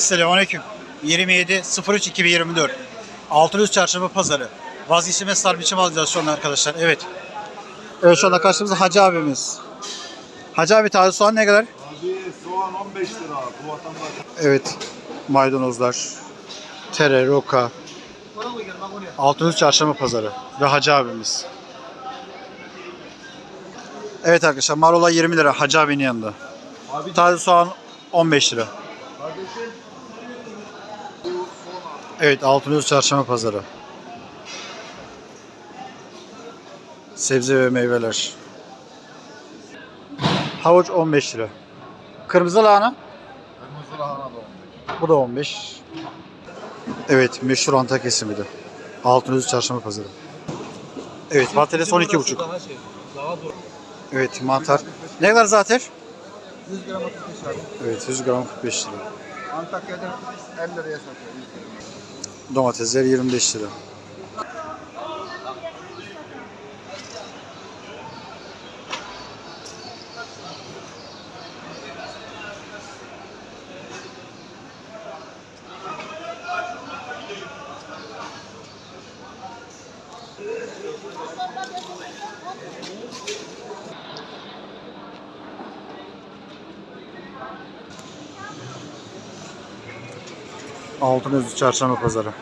Selamünaleyküm. 27 03 2024. Altınüz Çarşamba Pazarı. Vazgeçilmez sarbiçim alacağız şu anda arkadaşlar. Evet. Evet şu anda karşımızda Hacı abimiz. Hacı abi taze soğan ne kadar? Abi soğan 15 lira bu vatandaş. Evet. Maydanozlar. Tere, roka. Altınüz Çarşamba Pazarı. Ve Hacı abimiz. Evet arkadaşlar marola 20 lira Hacı abinin yanında. Abi Taze soğan 15 lira. Kardeşim Evet Altınöz Çarşamba Pazarı. Sebze ve meyveler. Havuç 15 lira. Kırmızı lahana kırmızı lahana da 15. bu da 15. Evet meşhur Antakya kesimi de. Altınöz Çarşamba Pazarı. Evet patates 12,5. Daha şey. Evet mantar. Ne kadar zaten? 100 gram 35 abi. Evet 100 gram 45 lira. Antakya'da 50 liraya satıyor. 100 gram. Domatesler 25 lira. Altınözü Çarşamba Pazarı.